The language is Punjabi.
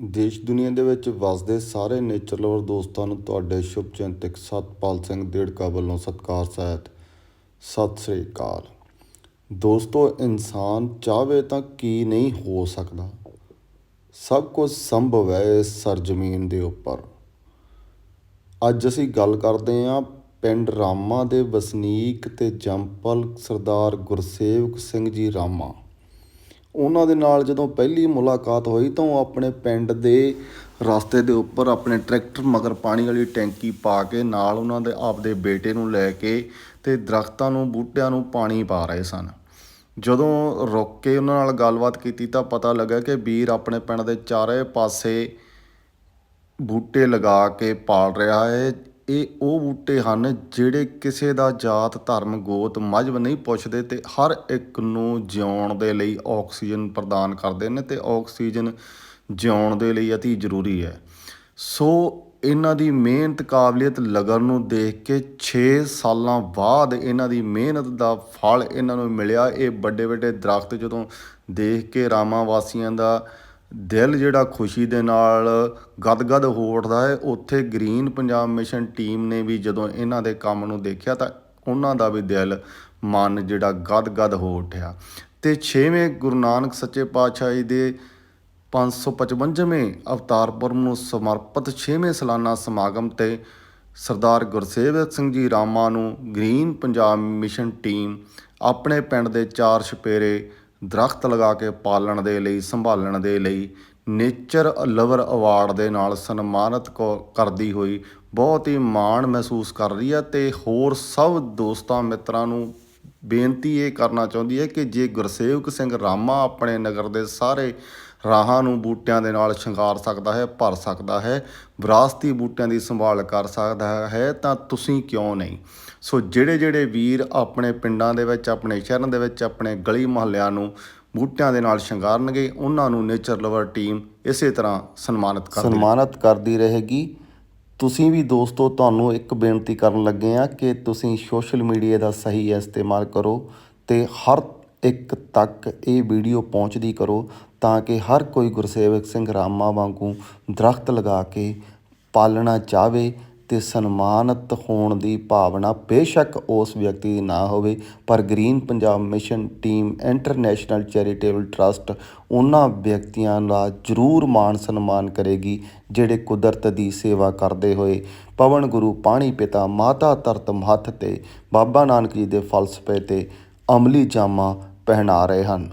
ਦੇਸ਼ ਦੁਨੀਆ ਦੇ ਵਿੱਚ ਵਸਦੇ ਸਾਰੇ ਨੇਚਰ ਲਵਰ ਦੋਸਤਾਂ ਨੂੰ ਤੁਹਾਡੇ ਸ਼ੁਭ ਚਿੰਤਕ ਸਤਪਾਲ ਸਿੰਘ ਦੇੜਕਾ ਵੱਲੋਂ ਸਤਿਕਾਰ, ਸਹਿਤ ਸਤਿ ਸ੍ਰੀ ਅਕਾਲ। ਦੋਸਤੋ, ਇਨਸਾਨ ਚਾਹਵੇ ਤਾਂ ਕੀ ਨਹੀਂ ਹੋ ਸਕਦਾ। ਸਭ ਕੁਝ ਸੰਭਵ ਹੈ ਇਸ ਸਰਜ਼ਮੀਨ ਦੇ ਉੱਪਰ। ਅੱਜ ਅਸੀਂ ਗੱਲ ਕਰਦੇ ਹਾਂ ਪਿੰਡ ਰਾਮਾ ਦੇ ਵਸਨੀਕ ਤੇ ਜੰਪਲ ਸਰਦਾਰ ਗੁਰਸੇਵਕ ਸਿੰਘ ਜੀ ਰਾਮਾ। ਉਹਨਾਂ ਦੇ ਨਾਲ ਜਦੋਂ ਪਹਿਲੀ ਮੁਲਾਕਾਤ ਹੋਈ ਤਾਂ ਉਹ ਆਪਣੇ ਪਿੰਡ ਦੇ ਰਸਤੇ ਦੇ ਉੱਪਰ ਆਪਣੇ ਟਰੈਕਟਰ ਮਗਰ ਪਾਣੀ ਵਾਲੀ ਟੈਂਕੀ ਪਾ ਕੇ ਨਾਲ ਉਹਨਾਂ ਦੇ ਆਪਦੇ ਬੇਟੇ ਨੂੰ ਲੈ ਕੇ ਤੇ ਦਰਖਤਾਂ ਨੂੰ, ਬੂਟਿਆਂ ਨੂੰ ਪਾਣੀ ਪਾ ਰਹੇ ਸਨ। ਜਦੋਂ ਰੁਕ ਕੇ ਉਹਨਾਂ ਨਾਲ ਗੱਲਬਾਤ ਕੀਤੀ ਤਾਂ ਪਤਾ ਲੱਗਾ ਕਿ ਵੀਰ ਆਪਣੇ ਪਿੰਡ ਦੇ ਚਾਰੇ ਪਾਸੇ ਬੂਟੇ ਲਗਾ ਕੇ ਪਾਲ ਰਿਹਾ ਹੈ। ਇਹ ਉਹ ਬੂਟੇ ਹਨ ਜਿਹੜੇ ਕਿਸੇ ਦਾ ਜਾਤ, ਧਰਮ, ਗੋਤ ਮਜ਼ਹਬ ਨਹੀਂ ਪੁੱਛਦੇ ਤੇ ਹਰ ਇੱਕ ਨੂੰ ਜਿਉਣ ਦੇ ਲਈ ਆਕਸੀਜਨ ਪ੍ਰਦਾਨ ਕਰਦੇ ਨੇ ਤੇ ਆਕਸੀਜਨ ਜਿਉਣ ਦੇ ਲਈ ਅਤੀ ਜ਼ਰੂਰੀ ਹੈ। ਸੋ ਇਹਨਾਂ ਦੀ ਮਿਹਨਤ ਕਾਬਲੀਅਤ ਲਗਨ ਨੂੰ ਦੇਖ ਕੇ 6 ਸਾਲਾਂ ਬਾਅਦ ਇਹਨਾਂ ਦੀ ਮਿਹਨਤ ਦਾ ਫਲ ਇਹਨਾਂ ਨੂੰ ਮਿਲਿਆ। ਇਹ ਵੱਡੇ ਵੱਡੇ ਦਰਖਤ ਜਦੋਂ ਦੇਖ ਕੇ ਰਾਮਾ ਵਾਸੀਆਂ ਦਾ ਦਿਲ ਜਿਹੜਾ ਖੁਸ਼ੀ ਦੇ ਨਾਲ ਗਦਗਦ ਹੋ ਉੱਠਦਾ ਹੈ। ਉੱਥੇ ਗ੍ਰੀਨ ਪੰਜਾਬ ਮਿਸ਼ਨ ਟੀਮ ਨੇ ਵੀ ਜਦੋਂ ਇਹਨਾਂ ਦੇ ਕੰਮ ਨੂੰ ਦੇਖਿਆ ਤਾਂ ਉਹਨਾਂ ਦਾ ਵੀ ਦਿਲ, ਮਨ ਜਿਹੜਾ ਗਦਗਦ ਹੋ ਉੱਠਿਆ। ਤੇ 6ਵੇਂ ਗੁਰੂ ਨਾਨਕ ਸੱਚੇ ਪਾਤਸ਼ਾਹ ਜੀ ਦੇ 555ਵੇਂ ਅਵਤਾਰ ਪੁਰਬ ਨੂੰ ਸਮਰਪਿਤ 6ਵੇਂ ਸਾਲਾਨਾ ਸਮਾਗਮ ਤੇ ਸਰਦਾਰ ਗੁਰਸੇਵਕ ਸਿੰਘ ਜੀ ਰਾਮਾ ਨੂੰ ਗ੍ਰੀਨ ਪੰਜਾਬ ਮਿਸ਼ਨ ਟੀਮ ਆਪਣੇ ਪਿੰਡ ਦੇ ਚਾਰ ਛਪੇਰੇ ਦਰਖਤ ਲਗਾ ਕੇ ਪਾਲਣ ਦੇ ਲਈ, ਸੰਭਾਲਣ ਦੇ ਲਈ ਨੇਚਰ ਲਵਰ ਅਵਾਰਡ ਦੇ ਨਾਲ ਸਨਮਾਨਿਤ ਕੋ- ਕਰਦੀ ਹੋਈ ਬਹੁਤ ਹੀ ਮਾਣ ਮਹਿਸੂਸ ਕਰ ਰਹੀ ਹੈ ਤੇ ਹੋਰ ਸਭ ਦੋਸਤਾਂ ਮਿੱਤਰਾਂ ਨੂੰ ਬੇਨਤੀ ਇਹ ਕਰਨਾ ਚਾਹੁੰਦੀ ਹੈ ਕਿ ਜੇ ਗੁਰਸੇਵਕ ਸਿੰਘ ਰਾਮਾ ਆਪਣੇ ਨਗਰ ਦੇ ਸਾਰੇ ਰਾਹਾਂ ਨੂੰ ਬੂਟਿਆਂ ਦੇ ਨਾਲ ਸ਼ਿੰਗਾਰ ਸਕਦਾ ਹੈ, ਭਰ ਸਕਦਾ ਹੈ, ਵਿਰਾਸਤੀ ਬੂਟਿਆਂ ਦੀ ਸੰਭਾਲ ਕਰ ਸਕਦਾ ਹੈ, ਤਾਂ ਤੁਸੀਂ ਕਿਉਂ ਨਹੀਂ? ਸੋ ਜਿਹੜੇ ਜਿਹੜੇ ਵੀਰ ਆਪਣੇ ਪਿੰਡਾਂ ਦੇ ਵਿੱਚ, ਆਪਣੇ ਸ਼ਹਿਰਾਂ ਦੇ ਵਿੱਚ, ਆਪਣੇ ਗਲੀ ਮੁਹੱਲਿਆਂ ਨੂੰ ਬੂਟਿਆਂ ਦੇ ਨਾਲ ਸ਼ਿੰਗਾਰਨਗੇ, ਉਹਨਾਂ ਨੂੰ ਨੇਚਰ ਲਵਰ ਟੀਮ ਇਸੇ ਤਰ੍ਹਾਂ ਸਨਮਾਨਿਤ ਕਰਦੀ ਸਨਮਾਨਿਤ ਕਰਦੀ ਰਹੇਗੀ। ਤੁਸੀਂ ਵੀ ਦੋਸਤੋ ਤੁਹਾਨੂੰ ਇੱਕ ਬੇਨਤੀ ਕਰਨ ਲੱਗੇ ਆ ਕਿ ਤੁਸੀਂ ਸੋਸ਼ਲ ਮੀਡੀਆ ਦਾ ਸਹੀ ਇਸਤੇਮਾਲ ਕਰੋ ਤੇ ਹਰ ਇੱਕ ਤੱਕ ਇਹ ਵੀਡੀਓ ਪਹੁੰਚਦੀ ਕਰੋ ਤਾਂ ਕਿ ਹਰ ਕੋਈ ਗੁਰਸੇਵਕ ਸਿੰਘ ਰਾਮਾ ਵਾਂਗੂ ਦਰਖਤ ਲਗਾ ਕੇ ਪਾਲਣਾ ਚਾਹਵੇ ਤੇ ਸਨਮਾਨਿਤ ਹੋਣ ਦੀ ਭਾਵਨਾ ਬੇਸ਼ੱਕ ਉਸ ਵਿਅਕਤੀ ਦੀ ਨਾ ਹੋਵੇ, ਪਰ green Punjab mission team, international charitable trust ਉਹਨਾਂ ਵਿਅਕਤੀਆਂ ਦਾ ਜ਼ਰੂਰ ਮਾਣ ਸਨਮਾਨ ਕਰੇਗੀ, ਜਿਹੜੇ ਕੁਦਰਤ ਦੀ ਸੇਵਾ ਕਰਦੇ ਹੋਏ ਪਵਨ ਗੁਰੂ ਪਾਣੀ ਪਿਤਾ ਮਾਤਾ ਧਰਤ ਮਹੱਥ ਤੇ ਬਾਬਾ ਨਾਨਕ ਜੀ ਦੇ ਫਲਸਫੇ ਤੇ ਅਮਲੀ ਜਾਮਾ ਪਹਿਨਾ ਰਹੇ ਹਨ।